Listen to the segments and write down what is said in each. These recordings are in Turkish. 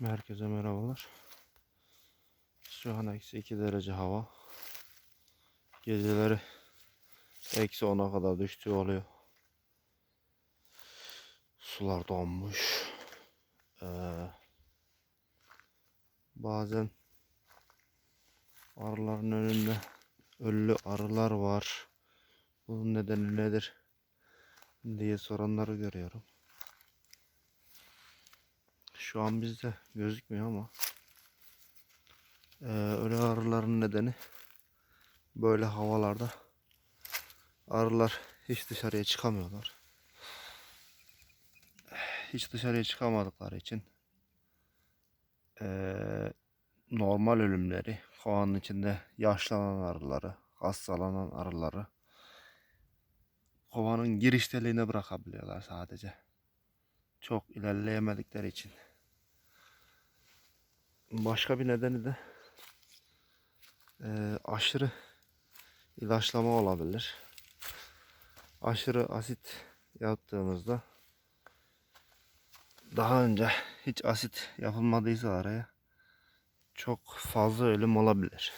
Herkese merhabalar. Şu an eksi 2 derece hava. Geceleri eksi 10'a kadar düştüğü oluyor. Sular donmuş. Ee, bazen arıların önünde ölü arılar var. Bunun nedeni nedir diye soranları görüyorum. Şu an bizde gözükmüyor ama eee ölü arıların nedeni böyle havalarda arılar hiç dışarıya çıkamıyorlar. Hiç dışarıya çıkamadıkları için eee, normal ölümleri kovanın içinde yaşlanan arıları, hastalanan arıları kovanın giriş deliğine bırakabiliyorlar sadece. Çok ilerleyemedikleri için. Başka bir nedeni de eee, aşırı ilaçlama olabilir. Aşırı asit yaptığımızda daha önce hiç asit yapılmadıysa araya çok fazla ölüm olabilir.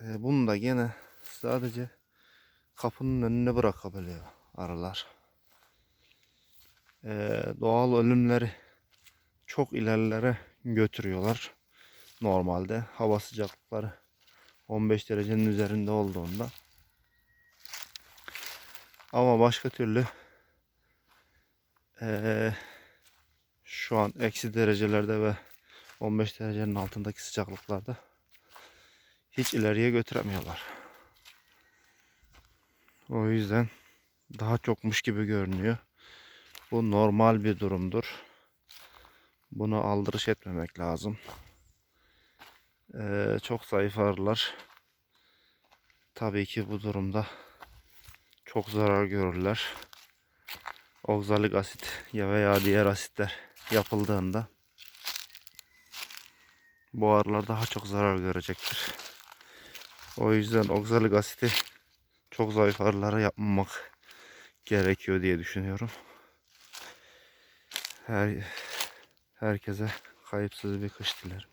Eee, bunu da gene sadece kapının önüne bırakabiliyor arılar. Eee, doğal ölümleri çok ilerlere götürüyorlar. Normalde hava sıcaklıkları 15 derecenin üzerinde olduğunda. Ama başka türlü eee, şu an eksi derecelerde ve 15 derecenin altındaki sıcaklıklarda hiç ileriye götüremiyorlar. O yüzden daha çokmuş gibi görünüyor. Bu normal bir durumdur. Buna aldırış etmemek lazım. Ee, çok zayıf arılar tabii ki bu durumda çok zarar görürler. Oksalik asit ya veya diğer asitler yapıldığında bu arılar daha çok zarar görecektir. O yüzden oksalik asiti çok zayıf arılara yapmamak gerekiyor diye düşünüyorum. Her herkese kayıpsız bir kış dilerim.